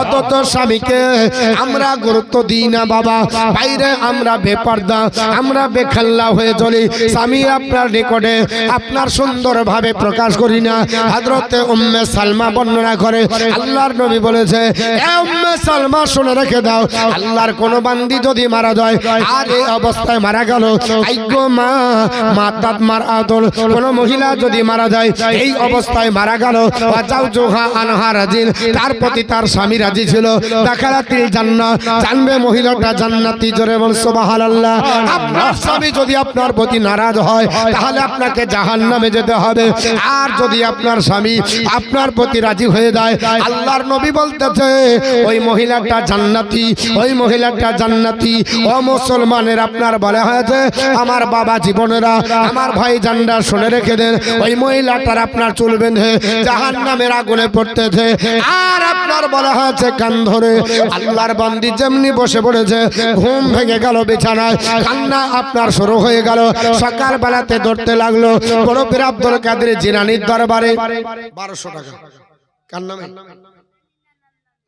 অথচ স্বামীকে আমরা গুরুত্ব দিই না বাবা। বাইরে আমরা বেপর্দা, আমরা বেখাল্লা হয়ে চলি। স্বামী আপনার নিকটে আপনার সুন্দরভাবে প্রকাশ করি না। হাজরতে উম্মে সালমা বর্ণনা করে, আল্লাহর নবী বলেছে উম্মে সালমা, শুনে রেখে দাও, আল্লাহর কোন বান্দি যদি মারা যায়, আর এই অবস্থায় মারা গেল আইগো মা, মাতাত মার আদল কোন মহিলা যদি মারা যায়, এই অবস্থায় মারা গেল, বাঁচাও জোহা আনহা রাজিল তার প্রতি তার স্বামী রাজি ছিল জানবে মহিলাটা জান্নাতি, জোরে বল, সুবহানাল্লাহ। আপনার স্বামী যদি আপনার প্রতি নারাজ হয়, তাহলে আপনাকে জাহান্নামে যেতে হবে। আর যদি আপনার স্বামী আপনার প্রতি রাজি হয়ে যায়, আল্লাহর নবী বলতেছে, ওই মহিলাটা জান্নাতি, ওই মহিলাটা জান্নাতি। ও মুসলমানের আপনার বলা হয়েছে, আমার বাবা জীবনেরা, আমার ভাই জান্ডা শুনে রেখে দেন, ওই মহিলাটার আপনার চুল বেঁধে জাহান নামের আগুনে পড়তেছে। আর আপনার বলা হয়েছে কান ধরে। আল্লাহর বান্দি যেমনি বসে পড়েছে ঘুম ভেঙে গেল বিছানায় কান্না আপনার শুরু হয়ে গেল। সকাল বেলাতে ধরতে লাগল বড় পীর আব্দুল কাদের জিরানির দরবারে। বারোশো টাকা। কার নামে?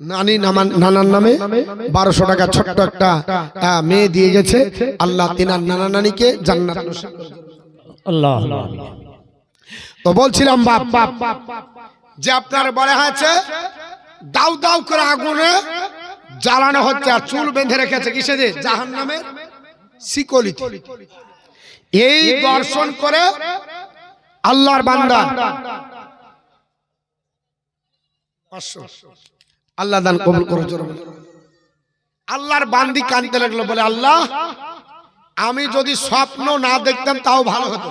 নানি নামান- নানার নামে? বারোশো টাকা ছোট্ট একটা মেয়ে দিয়ে গেছে। আল্লাহ তিনার নানা নানিকে জান্নাত। আল্লাহ তো বলছিলাম বাপ বাপ যে আপনার বলে আছে দাউ দাউ করে আগুনে জ্বালানো হচ্ছে আর চুল বেঁধে রেখেছে কিসে দিয়ে? জাহান নামে শিকলিতে। এই দর্শন করে আল্লাহর বান্দা আল্লাহ দান কবুল করো আল্লাহর বান্দি কানতে লাগল বলে আল্লাহ আমি যদি স্বপ্ন না দেখতাম তাও ভালো হতো।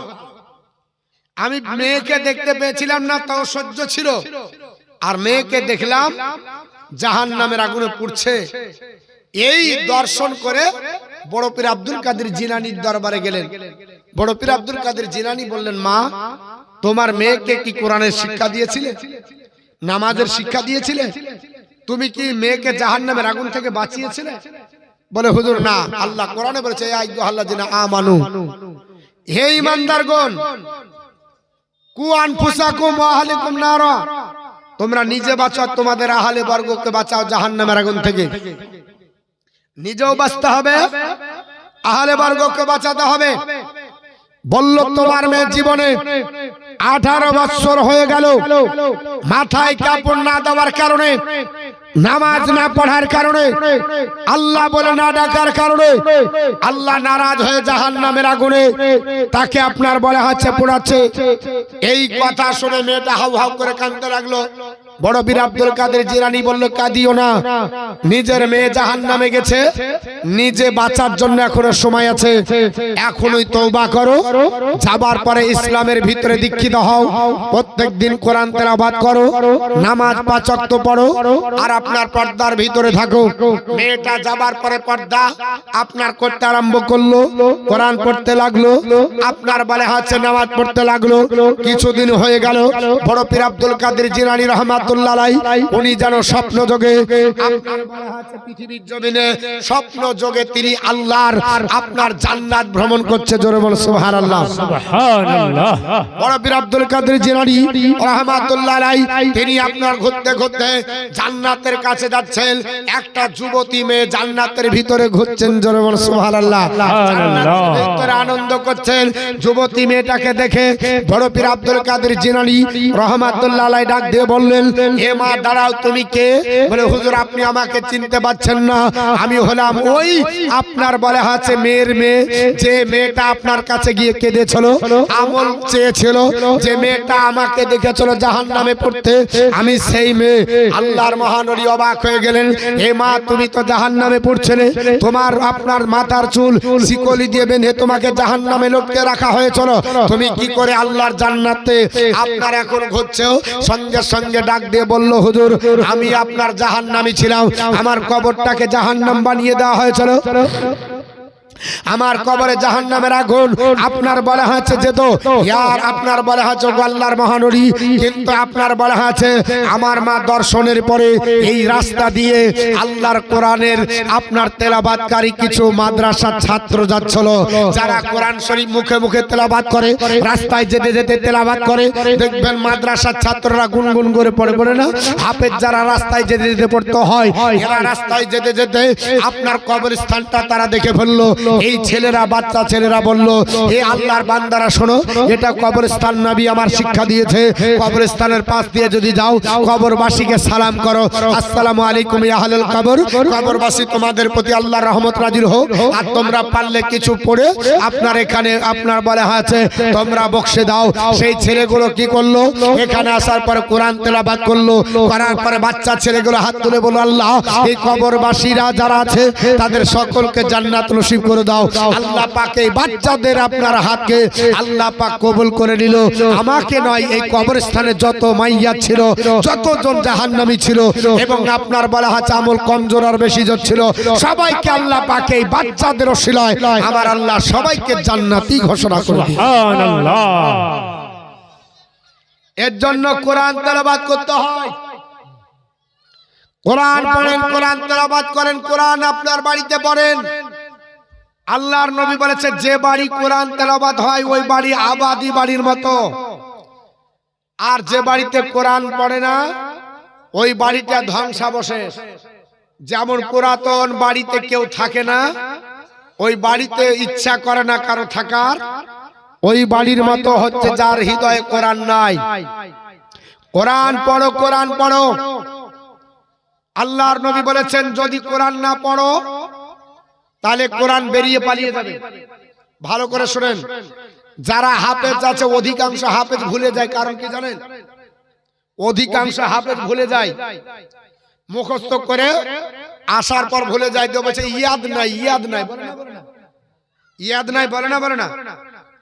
আমি মেয়েকে দেখতে পেয়েছিলাম না তাও সহ্য ছিল। আর মেয়েকে দেখলাম জাহান নামের আগুনে পুড়ছে। এই দর্শন করে বড় পীর আব্দুল কাদের জিলানির দরবারে গেলেন। বড় পীর আব্দুল কাদের জিলানি বললেন, মা, তোমার মেয়েকে কি কোরআনের শিক্ষা দিয়েছিলে? নামাজের শিক্ষা দিয়েছিলে? তুমি কি মেয়েকে জাহান নামের আগুন থেকে বাঁচিয়েছিলে? বলে, হুজুর, না। আল্লাহ কোরআনে বলেছে আমানু, হে ইমানদারগণ, কু আনফুসাকুম ওয়া আহলিকুম নারা তোমরা নিজে বাঁচাও, তোমাদের আহালে বর্গকে বাঁচাও জাহান নামের আগুন থেকে। নিজেও বাঁচতে হবে, আহালে বর্গকে বাঁচাতে হবে। বলল তোমার মেয়ে জীবনে আঠারো বছর হয়ে গেল, মাথায় কাপড় না দেওয়ার কারণে নামাজ না পড়ার কারণে আল্লাহ বলে না ডাকার কারণে আল্লাহ নারাজ হয়ে জাহান নামের আগুনে তাকে আপনার বলা হচ্ছে পোড়াচ্ছে। এই কথা শুনে মেয়েটা হাউ হাউ করে কাঁদতে লাগল। বড় বীর আব্দুল কাদের জিরানি বলল, কাঁদিও না। নিজের মেয়ে জাহান নামে গেছে। নিজে বাঁচার জন্য এখনও সময় আছে। এখনই তৌবা করো। যাবার পরে ইসলামের ভিতরে দীক্ষিত হও। প্রত্যেক দিন কোরআন তেলাবাদ করো। নামাজ পাঁচ ওয়াক্ত পড়ো। আর আপনার পর্দার ভিতরে থাকো। মেয়েটা যাবার পরে পর্দা আপনার করতে আরম্ভ করল। কোরআন পড়তে লাগল। আপনার বলে হচ্ছে নামাজ পড়তে লাগল। কিছুদিন হয়ে গেল। বড় পীর আব্দুল কাদের জিলানী রহমাতুল্লাহ আলাই উনি যেন স্বপ্ন যোগে আপনার বলা হচ্ছে পৃথিবীর জমিনে স্বপ্ন যোগে তিনি আল্লাহর আপনার জান্নাত ভ্রমণ করছে জোরে বল সুবহানাল্লাহ। সুবহানাল্লাহ। বড় পীর আব্দুল কাদের জিলানী রহমাতুল্লাহ তিনি আপনার ঘুরতে ঘুরতে জান্নাতের কাছে যাচ্ছেন। একটা যুবতী মেয়ে জান্নাতের ভিতরে ঘুরছেন জোরে বল সুবহানাল্লাহ। জান্নাতের ভিতরে আনন্দ করছেন। যুবতী মেয়েটাকে দেখে বড় পীর আব্দুল কাদের জিলানী রহমাতুল্লাহ আলাই ডাক দিয়ে বললেন এ মা দাঁড়াও, তুমি কে? বলে, হুজুর, আপনি আমাকে চিনতে পারছেন না। আমি হলাম ওই আপনার বলে আছে মেয়ের মেয়ে। যে মেয়েটা আপনার কাছে গিয়ে কেঁদেছিল, আমল চেয়েছিল, যে মেয়েটা আমাকে দেখেছিল জাহান নামে পড়তে, আমি সেই মেয়ে। আল্লাহর মহানরী অবাক হয়ে গেলেন হে মা তুমি তো জাহান নামে তোমার, আপনার মাথার চুল শিকলি দিয়ে বেঁধে তোমাকে জাহান নামে লটকে রাখা হয়েছিল। তুমি কি করে আল্লাহর জান্নাতে আপনার এখন ঘুরছেও সঙ্গে সঙ্গে ডাক দিয়ে বলল, হুজুর, আমি আপনার জাহান নামি ছিলাম। আমার কবরটাকে জাহান নাম বানিয়ে দেওয়া হয়েছিল। আমার কবরে জাহান নামের আগুন আপনার বলা হয়েছে যে তো ইয়ার আপনার বলা হয়েছে গো আল্লাহর মহানরী কিন্তু আপনার বলা হয়েছে আমার মা দর্শনের পরে এই রাস্তা দিয়ে আল্লাহর কোরআনের আপনার তেলাবাতকারী কিছু মাদ্রাসার ছাত্র যাচ্ছিল যারা কোরআন শরীফ মুখে মুখে তেলাবাদ করে রাস্তায় যেতে যেতে তেলাবাদ করে। দেখবেন মাদ্রাসার ছাত্ররা গুনগুন করে পড়ে পড়ে না? হাফেজ যারা রাস্তায় যেতে যেতে পড়তে হয় এরা রাস্তায় যেতে যেতে আপনার কবরস্থানটা তারা দেখে ফেলল। এই ছেলেরা, বাচ্চা ছেলেরা বলল, হে আল্লাহর বান্দারা, শোনো, এটা কবরস্থান নবী আমার শিক্ষা দিয়েছে। কবরস্থানের পাশ দিয়ে যদি যাও, কবরবাসীকে সালাম করো। আসসালামু আলাইকুম আহলাল কবর। কবরবাসী তোমাদের প্রতি আল্লাহর রহমত নাজির হোক। আর তোমরা পারলে কিছু পড়ে, আপনার এখানে আপনার বলে আছে তোমরা বক্সে দাও। সেই ছেলেগুলো কি করল? এখানে আসার পরে কোরআন তেলাবাদ করল। করার পরে বাচ্চা ছেলেগুলো হাত তুলে বলো আল্লাহ, এই কবরবাসীরা যারা আছে, তাদের সকলকে জান্নাত নসিব করে দাও। আল্লাহ পাকে এই বাচ্চাদের আপনার হাতকে আল্লাহ পাক কবুল করে নিল। আমাকে নয় এই কবরস্থানে যত মাইয়া ছিল যতজন জাহান্নামী ছিল এবং আপনার বলা আছে আমল কমজোর আর বেশি ছিল সবাইকে আল্লাহ পাকে এই বাচ্চাদের শিলায় আমার আল্লাহ সবাইকে জান্নাতি ঘোষণা করে সুবহানাল্লাহ। এর জন্য কোরআন তেলাবাদ করতে হয়। কোরআন পড়েন কোরআন তেলাবাদ করেন কোরআন আপনার বাড়িতে পড়েন। আল্লাহর নবী বলেছে, যে বাড়ি কোরআন তেলাবাদ হয়, ওই বাড়ি আবাদি বাড়ির মতো। আর যে বাড়িতে কোরআন পড়ে না, ওই বাড়িটা ধ্বংসাবশেষ। যেমন পুরাতন বাড়িতে কেউ থাকে না, ওই বাড়িতে ইচ্ছা করে না কারও থাকার, ওই বাড়ির মতো হচ্ছে যার হৃদয়ে কোরআন নাই। কোরআন পড়ো কোরআন পড়ো। আল্লাহর নবী বলেছেন, যদি কোরআন না পড়ো তাহলে কোরআন বেরিয়ে পালিয়ে যাবে। ভালো করে শোনেন। যারা হাফেজ আছে অধিকাংশ হাফেজ ভুলে যায়। কারণ কি জানেন? অধিকাংশ হাফেজ ভুলে যায়। মুখস্থ করে আসার পর ভুলে যায়। তো বলছে ইয়াদ নাই ইয়াদ নাই। ইয়াদ নাই বলে না। বলে না।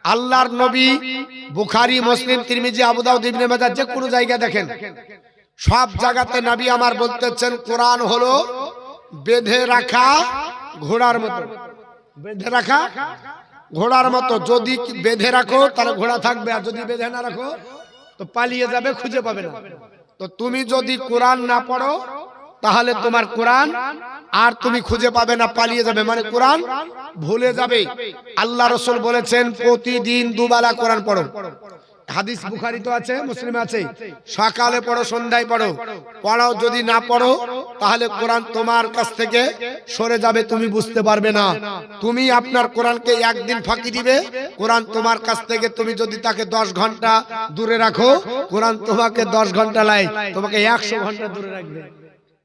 আল্লাহর নবী বুখারি মুসলিম তিরমিজি আবু দাউদ ইবনে মাজাহ যে কোনো জায়গা দেখেন। সব জায়গাতে নবী আমার বলতেছেন কোরআন হলো বেঁধে রাখা ঘোড়ার মতো। বেঁধে রাখা। ঘোড়ার মতো। যদি বেঁধে রাখো, তাহলে ঘোড়া থাকবে। আর যদি বেঁধে না রাখো, তো পালিয়ে যাবে, খুঁজে পাবে না। তো তুমি যদি কোরআন না পড়ো, তাহলে তোমার কোরআন আর তুমি খুঁজে পাবে না, পালিয়ে যাবে। মানে কোরআন ভুলে যাবে। আল্লাহ রসুল বলেছেন, প্রতিদিন দুবেলা কোরআন পড়ো। হাদিস বুখারি তো আছে, মুসলিম আছে। সকালে পড়ো, সন্ধ্যায় পড়ো। পড়ো যদি না পড়ো তাহলে কোরআন তোমার কাছ থেকে সরে যাবে, তুমি বুঝতে পারবে না। তুমি আপনার কোরআনকে একদিন ফাঁকি দিবে, কোরআন তোমার কাছ থেকে তুমি যদি তাকে দশ ঘণ্টা দূরে রাখো, কোরআন তোমাকে দশ ঘণ্টা লাই, তোমাকে একশো ঘণ্টা দূরে রাখবে।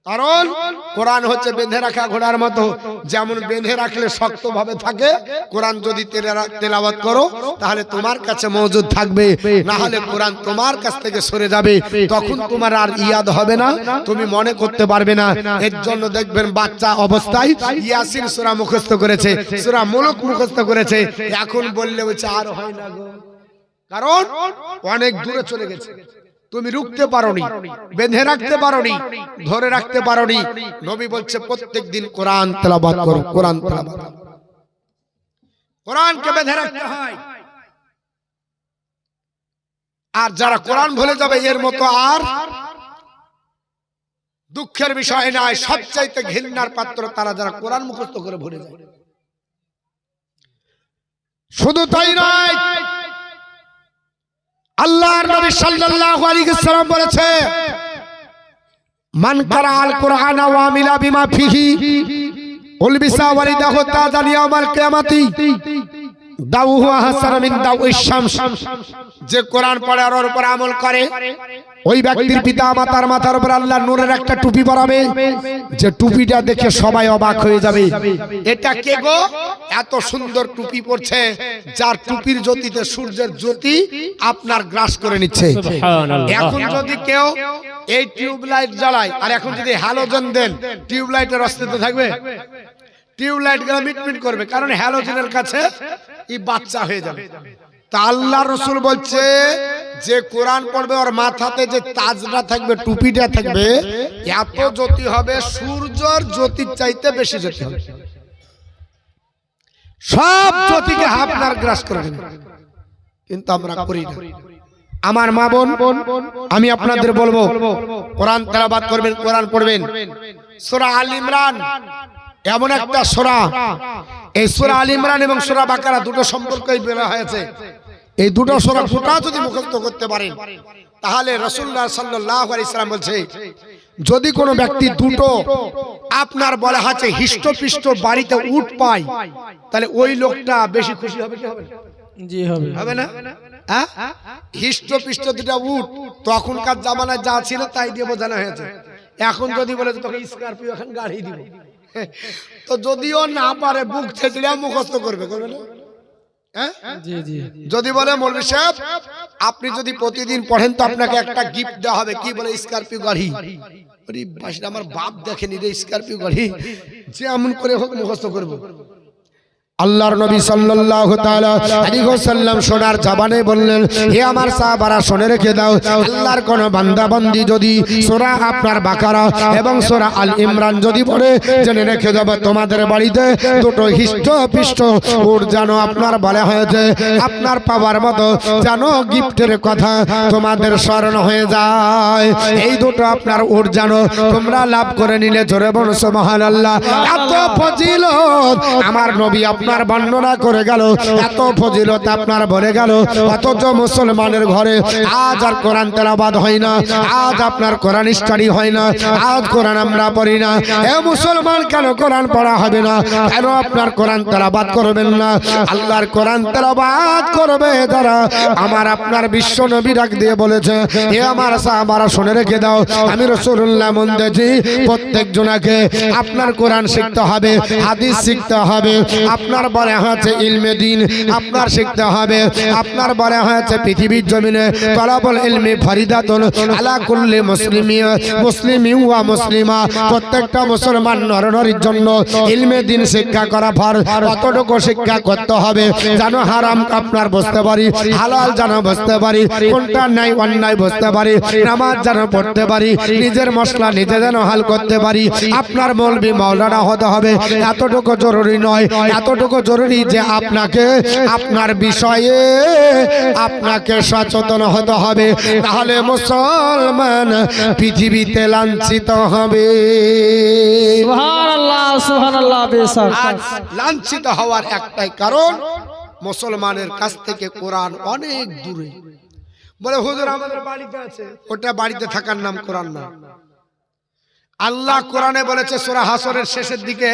কারণ কোরআন হচ্ছে বেঁধে রাখা ঘোড়ার মতো। যেমন বেঁধে রাখলে শক্ত ভাবে থাকে, কোরআন যদি তেলা- তেলাওয়াত করো, তাহলে তোমার কাছে মজুদ থাকবে। না হলে কোরআন তোমার কাছ থেকে সরে যাবে। তখন তোমার আর ইয়াদ হবে না, তুমি মনে করতে পারবে না। এর জন্য দেখবেন বাচ্চা অবস্থায় ইয়াসিন সূরা মুখস্থ করেছে, সূরা মুলক মুখস্থ করেছে। এখন বললে হচ্ছে আর হয় না কারণ অনেক দূরে চলে গেছে। তুমি রুখতে পারোনি, বেঁধে রাখতে পারোনি, ধরে রাখতে পারোনি। নবী বলছে প্রত্যেক দিন কোরআন তেলাবাদ করো, কোরআন তেলাবাদ কোরআনকে বেঁধে রাখতে হয়। আর যারা কোরআন ভুলে যাবে, এর মতো আর দুঃখের বিষয় নয় সবচাইতে ঘৃণার পাত্র তারা যারা কোরআন মুখস্থ করে ভুলে যায়। শুধু তাই নয় আল্লাহর নবী সাল্লাল্লাহু আলাইহি সাল্লাম বলেছে, মান কারা আল কোরআন ওয়া আমিলা বিমা ফিহি, উলবিসা ওয়ালিদাহু তাজাল ইয়াউমাল কিয়ামাতি যে কোরআন পড়ে আর ওর উপর আমল করে ওই ব্যক্তির পিতা মাতার মাথার উপর আল্লাহ নূরের একটা টুপি পরাবে যে টুপিটা দেখে সবাই অবাক হয়ে যাবে। এটা কে গো? এত সুন্দর টুপি পরছে যার টুপির জ্যোতিতে সূর্যের জ্যোতি আপনার গ্রাস করে নিচ্ছে। এখন যদি কেউ এই টিউব লাইট জ্বালায় আর এখন যদি হ্যালোজেন দেন টিউব লাইটের অস্তিত্ব থাকবে? টিউব লাইটগুলো মিটমিট করবে, কারণ হ্যালোজেনের কাছে এই বাচ্চা হয়ে যাবে। আল্লাহ রসুল বলছে, যে কোরআন পড়বে, ওর মাথাতে যে থাকবে, টুপিটা থাকবে, এত জ্যোতি হবে, সূর্যর জ্যোতির চাইতে বেশি জ্যোতি হবে। সব জ্যোতিকে আপনার গ্রাস করে কিন্তু আমরা করি না। আমার মা বোন, আমি আপনাদের বলব, কোরআন করবেন, কোরআন পড়বেন। সূরা আল ইমরান এমন একটা সোরা। এই সোরা আল ইমরান এবং সোরা বাকারা দুটো সম্পর্কই বের হয়েছে। এই দুটো সূরা গোটা যদি মুখস্থ করতে পারেন তাহলে রাসূলুল্লাহ সাল্লাল্লাহু আলাইহি সাল্লাম বলছে যদি কোনো ব্যক্তি দুটো আপনার বলা আছে হিষ্টপিষ্ট বাড়িতে উঠ পায় তাহলে ওই লোকটা বেশি খুশি হবে কি হবে? না? জি হবে। হবে না? হিষ্ট পিষ্ট দুটা উঠ তখনকার জামানায় যা ছিল তাই দিয়ে বোঝানো হয়েছে। এখন যদি বলে তোকে স্করপিও এখন গাড়ি দিব। তো যদিও না পারে বুক ছেঁচড়ে মুখস্থ করবে করবে না? হ্যাঁ? যদি বলে মৌলী সাহেব আপনি যদি প্রতিদিন পড়েন তো আপনাকে একটা গিফট দেওয়া হবে কি বলে স্করপিও গাড়ি? আমার বাপ দেখেনি রে স্করপিও গাড়ি। যে এমন করে হোক মুখস্থ করব। আল্লাহর নবী সাল্লাল্লাহু তাআলা আলাইহি ওয়াসাল্লাম সোনার জবানে বললেন, হে আমার সাহাবারা, শুনে রেখে দাও, আল্লাহর কোন বান্দা বান্দি যদি সূরা আপনার বাকারা এবং সূরা আল ইমরান যদি পড়ে, জেনে রেখে দেব, তোমাদের বাড়িতে দুটো হিষ্ট পিষ্ট ওর জানো আপনার বলা হয়েছে, আপনার পাওয়ার মতো জানো গিফটের কথা তোমাদের স্মরণ হয়ে যায়। এই দুটো আপনার ওর জানো তোমরা লাভ করে নিলে, জোরে বলো সুবহানাল্লাহ এত ফজিলত! আমার নবী আপনার বর্ণনা করে গেল। এত ফজিলত আপনার বলে গেল। অথচ মুসলমানের ঘরে আজ আর কোরআন তেলাবাদ হয় না। আজ আপনার কোরআন স্টাডি হয় না। আজ কোরআন আমরা পড়ি না। এ মুসলমান কেন কোরআন পড়া হবে না? কেন আপনার কোরআন তেলাবাদ করবেন না? আল্লাহর কোরআন তেলাবাদ করবে যারা? আমার আপনার বিশ্ব নবী ডাক দিয়ে বলেছে এ আমার সাহাবারা, শুনে রেখে দাও। আমি রসুল্লাহ মন্দেজি, প্রত্যেক জনাকে আপনার কোরআন শিখতে হবে, হাদিস শিখতে হবে। আপনার বলে হয়েছে ইলমে দিন, আপনার শিখতে হবে। আপনার বলে হয়েছে পৃথিবীর জমিনে তলাবল ইলমি ফরিদাতুন আলা কুল্লি মুসলিমি মুসলিমি ওয়া মুসলিমা। প্রত্যেকটা মুসলমান নরনারীর জন্য ইলমে দিন শিক্ষা করা ফর। কতটুকু শিক্ষা করতে হবে যেন হারাম আপনার বুঝতে পারি, হালাল যেন বুঝতে পারি, কোনটা নাই অন্যায় বুঝতে পারি, নামাজ যেন পড়তে পারি, নিজের মশলা নিজে যেন হাল করতে পারি। আপনার মৌলবি মাওলানা হতে হবে। এতটুকু জরুরি নয়, এতটুকু জরুরি যে আপনাকে আপনার বিষয়ে আপনাকে সচেতন হতে হবে। তাহলে মুসলমান পৃথিবীতে লাঞ্ছিত হবে। লাঞ্ছিত হওয়ার একটাই কারণ মুসলমানের কাছ থেকে কোরআন অনেক দূরে। বলে হুজুর আমাদের বাড়িতে আছে। ওটা বাড়িতে থাকার নাম কোরআন না। আল্লাহ কোরআনে বলেছে সূরা হাসরের শেষের দিকে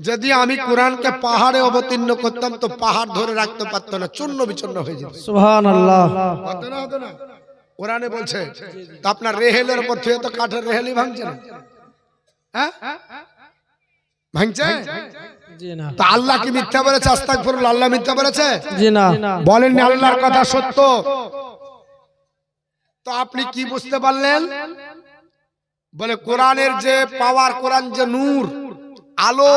যদি আমি কোরআনকে পাহাড়ে অবতীর্ণ করতাম তো পাহাড় ধরে রাখতে পারতো না চূর্ণ বিচূর্ণ হয়ে যেত। সুবহানাল্লাহ। হতো না হতো না। কোরআনে বলছে তা আপনার রেহেলের উপর থেকে তো কাঠের রেহেলই ভাঙছে না? হ্যাঁ? ভাঙছে? তা আল্লাহ কি মিথ্যা বলেছে? আস্তাগফিরুল্লাহ আল্লাহ মিথ্যা বলেছে? জি না। বলেন আল্লাহর কথা সত্য? তো আপনি কি বুঝতে পারলেন? বলে কোরআনের যে পাওয়ার কোরআন যে নূর আলো।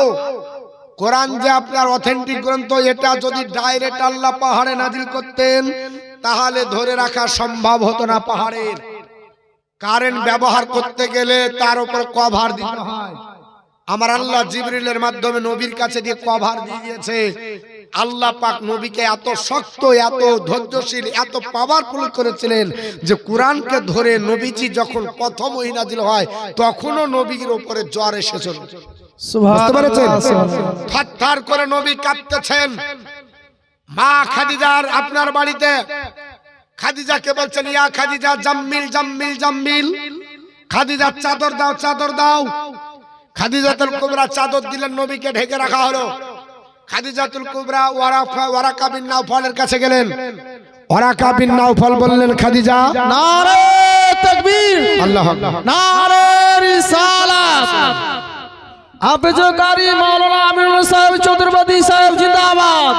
কোরআন যে আপনার অথেন্টিক গ্রন্থ এটা যদি ডাইরেক্ট আল্লাহ পাহাড়ে নাজিল করতেন তাহলে ধরে রাখা সম্ভব হতো না পাহাড়ের। কারেন্ট ব্যবহার করতে গেলে তার উপর কভার দিতে হয়। আমার আল্লাহ জিবরিলের মাধ্যমে নবীর কাছে দিয়ে কভার দিয়ে দিয়েছে। আল্লাহ পাক নবীকে এত শক্ত এত ধৈর্যশীল এত পাওয়ারফুল করেছিলেন যে কোরআনকে ধরে নবীজি যখন প্রথম ওই নাজিল হয় তখনও নবীর উপরে জ্বর এসেছিল। বুঝতে পেরেছেন? করে নবী কাঁদতেছেন মা খাদিজার আপনার বাড়িতে। খাদিজাকে বলছেন ইয়া খাদিজা জাম্মিল জাম্মিল জাম্মিল। খাদিজার চাদর দাও চাদর দাও। খাদিজাতুল কুবরা চাদর দিলেন নবীকে ঢেকে রাখা হলো। খাদিজাতুল কুবরা ওয়ারাফা ওয়ারাকা বিন নাওফলের কাছে গেলেন। ওয়ারাকা বিন নাওফল বললেন খাদিজা নারে তাকবীর। আল্লাহ আকবার। নারে রিসালাত। হাফেজকারী মাওলানা আমিনুল সাহেব চতুর্বেদী সাহেব জিন্দাবাদ।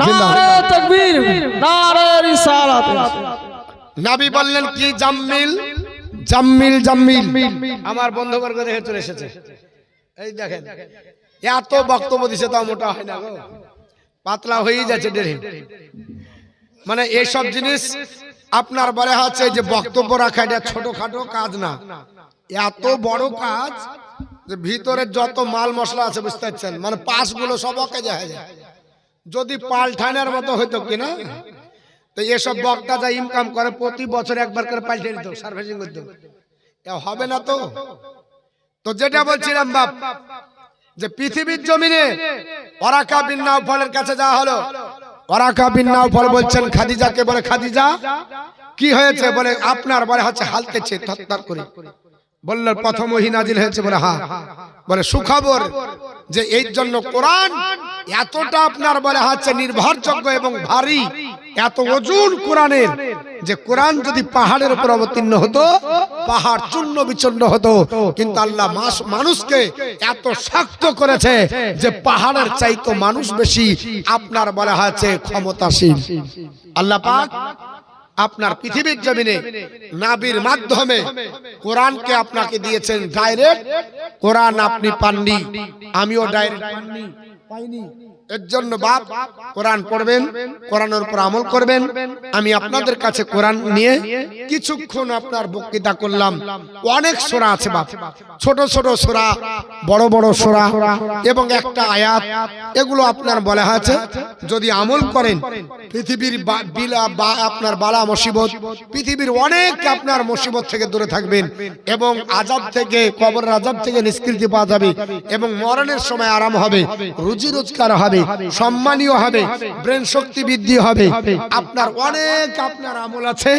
নারে তাকবীর নারে রিসালাত। নাবি বললেন কি জাম্মিল? জাম্মিল জাম্মিল। আমার বন্ধুবর্গ দেখে চলে এসেছে। এই দেখেন এত বক্তব্য দিছে তাও মোটা হয় না গো। পাতলা হয়েই যাচ্ছে ডেরে মানে এইসব জিনিস আপনার বলে হচ্ছে যে বক্তব্য রাখা এটা ছোটখাটো কাজ না। এত বড় কাজ যে ভিতরে যত মাল মশলা আছে, বুঝতে পারছেন? মানে পাশগুলো সব হয়ে যায় যদি পাল্টানোর মতো হইতো কিনা তো এসব বক্তা যা ইনকাম করে, প্রতি বছর একবার করে পাল্টে দিত সার্ভিসিং করতে। হবে না তো? তো যেটা বলছিলাম, বাপ, যে পৃথিবীর জমিনে ওরাকা বিন নাওফলের কাছে যাওয়া হলো। ওরাকা বিন নাওফল বলছেন, খাদিজাকে বলে, খাদিজা, কি হয়েছে? বলে, আপনার বলে হচ্ছে, হালতেছে, থরথর করে। বললেন প্রথম ওহি নাজিল হয়েছে বলে হ্যাঁ বলে সুখবর যে এই জন্য কোরআন এতটা আপনার বলে হচ্ছে নির্ভরযোগ্য এবং ভারী এত ওজন কোরআনের যে কোরআন যদি পাহাড়ের উপর অবতীর্ণ হতো পাহাড় চূর্ণ বিচূর্ণ হতো। কিন্তু আল্লাহ মানুষকে এত শক্ত করেছে যে পাহাড়ের চাইতো মানুষ বেশি আপনার বলা হয়েছে ক্ষমতাশীল। আল্লাহ পাক আপনার পৃথিবীর জমিনে নাবির মাধ্যমে কোরআনকে আপনাকে দিয়েছেন ডাইরেক্ট কোরআন আপনি পাননি। আমিও ডাইরেক্ট পাননি পাইনি। এর জন্য বাপ কোরআন পড়বেন, কোরআনের উপর আমল করবেন। আমি আপনাদের কাছে কোরআন নিয়ে কিছুক্ষণ আপনার বক্তৃতা করলাম। অনেক সোরা আছে বাপ। ছোট ছোট সোরা, বড় বড় সোরা এবং একটা আয়াত। এগুলো আপনার বলা হয়েছে। যদি আমল করেন, পৃথিবীর বিলা- বা, আপনার বালা মুসিবত, পৃথিবীর অনেক আপনার মুসিবত থেকে দূরে থাকবেন এবং আজাব থেকে কবর আজাব থেকে নিষ্কৃতি পাওয়া যাবে এবং মরণের সময় আরাম হবে, রুজি রোজগার হবে। সম্মানীয় হবে ব্রেন শক্তি বৃদ্ধি হবে। আপনার অনেক আপনার আমল আছে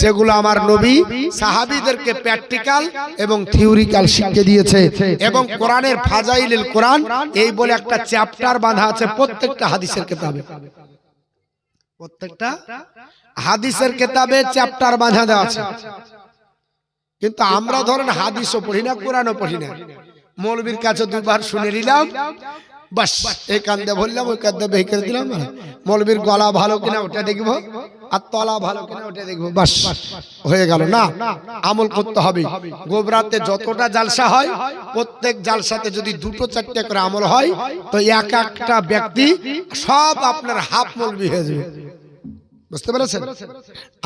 যেগুলো আমার নবী সাহাবীদেরকে প্র্যাকটিক্যাল এবং থিওরিক্যাল শিখতে দিয়েছে। এবং কোরআনের ফাজাইলের কোরআন এই বলে একটা চ্যাপ্টার বাঁধা আছে প্রত্যেকটা হাদিসের কিতাবে। প্রত্যেকটা হাদিসের কেতাবে চ্যাপ্টার বাঁধা দেওয়া আছে। কিন্তু আমরা ধরেন হাদিসও পড়ি না কোরআনও পড়ি না। মৌলবীর কাছে দুবার শুনে নিলাম। বাস, এই কান্দে বললাম ওই কান্দে বের করে দিলাম মৌলবীর গলা ভালো কিনা ওটা দেখব, আর তলা ভালো কিনা ওটা দেখব, বাস, হয়ে গেল। না, আমল করতে হবে। গোবরাতে যতটা জালসা হয়, প্রত্যেক জালসাতে যদি দুটো চারটে করে আমল হয়, তো এক একটা ব্যক্তি সব আপনার হাফ মলবি হয়ে যাবে। বুঝতে পেরেছেন?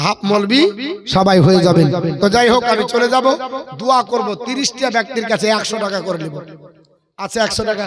হাফ মলবি সবাই হয়ে যাবেন। তো যাই হোক, আমি চলে যাব। দোয়া করব তিরিশটা ব্যক্তির কাছে একশো টাকা করে নেব। আছে একশো টাকা?